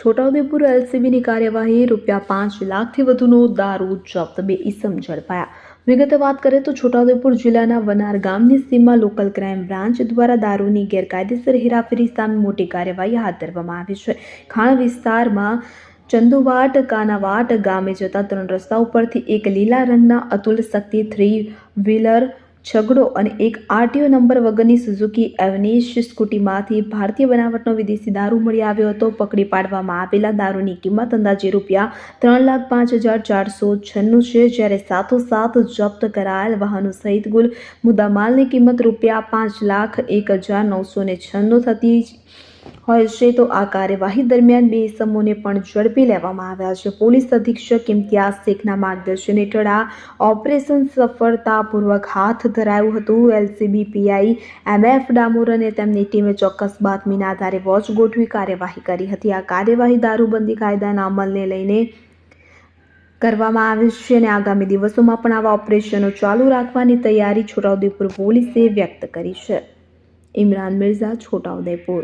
છોટાઉદેપુર એલસીબીની કાર્યવાહી રૂપિયા પાંચ લાખથી વધુનો દારૂ જપ્ત. બે ઈસમ ઝડપાયા. વિગતે વાત કરીએ તો છોટાઉદેપુર જિલ્લાના વનાર ગામની સીમમાં લોકલ ક્રાઇમ બ્રાન્ચ દ્વારા દારૂની ગેરકાયદેસર હેરાફેરી સામે મોટી કાર્યવાહી હાથ ધરવામાં આવી છે. ખાણ વિસ્તારમાં ચંદુવાટ, કાનાવાટ ગામે જતા ત્રણ રસ્તા ઉપરથી એક લીલા રંગના અતુલ શક્તિ થ્રી વ્હીલર છગડો અને એક આરટીઓ નંબર વગરની સુઝુકી એવનીશ સ્કૂટીમાંથી ભારતીય બનાવટનો વિદેશી દારૂ મળી આવ્યો હતો. પકડી પાડવામાં આવેલા દારૂની કિંમત અંદાજે રૂપિયા ત્રણ લાખ પાંચ હજાર ચારસો છન્નું છે, જ્યારે સાથોસાથ જપ્ત કરાયેલ વાહનો સહિત કુલ મુદ્દામાલની કિંમત રૂપિયા પાંચ લાખ એક હજાર નવસો ને છન્નું થતી હોય છે તો આ કાર્યવાહી દરમિયાન બે ઇસમોને પણ ઝડપી લેવામાં આવ્યા છે. પોલીસ અધિક્ષક ઇમ્તિયાઝ શેખના માર્ગદર્શન હેઠળ આ ઓપરેશન સફળતાપૂર્વક હાથ ધરાયું હતું. એલસીબી, પીઆઈ, એમએફ, ડામોર અને તેમની ટીમે ચોક્કસ બાતમીના આધારે વોચ ગોઠવી કાર્યવાહી કરી હતી. આ કાર્યવાહી દારૂબંધી કાયદાના અમલને લઈને કરવામાં આવી છે અને આગામી દિવસોમાં પણ આવા ઓપરેશનો ચાલુ રાખવાની તૈયારી છોટાઉદેપુર પોલીસે વ્યક્ત કરી છે. ઇમરાન મિર્ઝા, છોટાઉદેપુર.